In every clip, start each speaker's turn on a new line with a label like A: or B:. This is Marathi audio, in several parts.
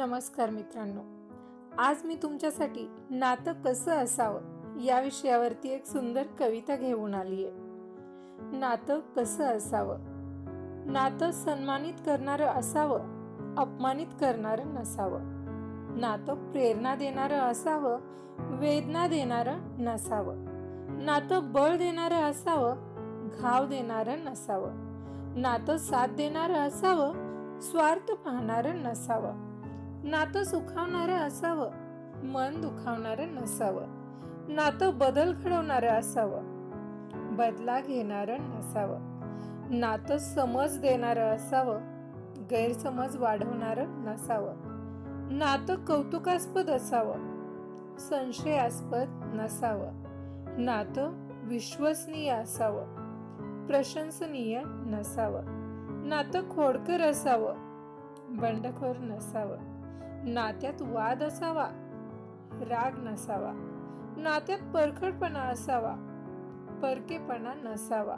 A: नमस्कार मित्रांनो. आज मी तुमच्यासाठी नातं कसं असावं या विषयावरती एक सुंदर कविता घेऊन आली आहे नातं कसं असावं? नातं सन्मानित करणारं असावं अपमानित करणारं नसावं? नातं प्रेरणा देणारं असावं वेदना देणारं नसावं? नातं बळ देणारं असावं घाव देणारं नसावं? नातं साथ देणारं असावं स्वार्थ पाहणारं नसावं? नातं सुखावणारं असावं मन दुखावणारं नसावं. नातं बदल घडवणारं असावं बदला घेणारं नसावं. नातं समज देणारं असावं गैरसमज वाढवणारं नसावं. नातं कौतुकास्पद असावं संशयास्पद नसावं. नातं विश्वसनीय असावं प्रशंसनीय नसावं. नातं खोडकर असावं बंडखोर नसावं. नात्यात वाद असावा राग नसावा नात्यात परखडपणा असावा परकेपणा नसावा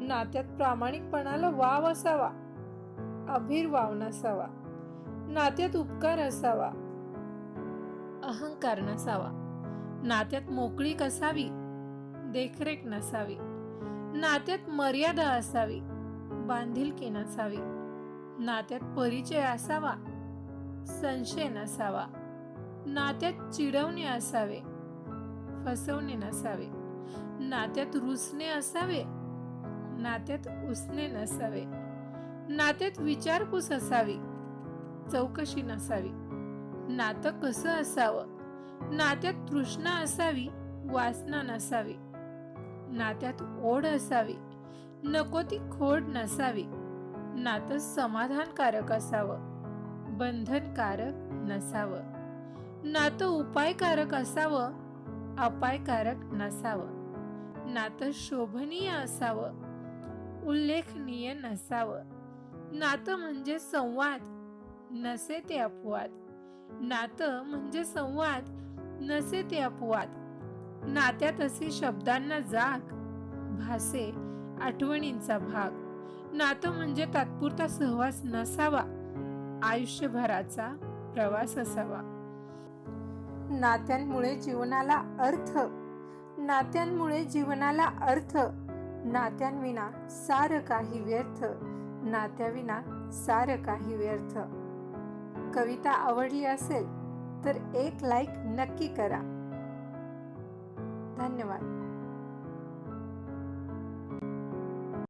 A: नात्यात प्रामाणिकपणाला वाव असावा अभिर वाव नसावा नात्यात उपकार असावा अहंकार नसावा नात्यात मोकळीक असावी देखरेख नसावी नात्यात मर्यादा असावी बांधिलकी नसावी नात्यात परिचय असावा संशय नसावा. नात्यात चिडवणे असावे. फसवणे नसावे. नात्यात रुसणे असावे. नात्यात उसणे नसावे. नात्यात विचारपूस असावी. चौकशी नसावी. नातं कसं असावं? नात्यात तृष्णा असावी वासना नसावी. नात्यात ओढ असावी. नको ती खोड नसावी. नातं समाधानकारक असावं. बंधनकारक नसावं. नातं उपायकारक असावं अपायकारक नसावं. नातं शोभनीय असावं उल्लेखनीय नसावं. नातं म्हणजे संवाद नसे ते अपवाद. नातं म्हणजे संवाद नसे ते अपवाद. नात्यात असे शब्दांना जाग भासे आठवणींचा भाग. नातं म्हणजे तात्पुरता सहवास नसावा. आयुष्यभराचा प्रवास असावा. नात्यांमुळे जीवनाला अर्थ नात्यांमुळे जीवनाला अर्थ नात्यांविना सार काही व्यर्थ नात्याविना सार काही व्यर्थ. कविता आवडली असेल तर एक लाईक नक्की करा. धन्यवाद.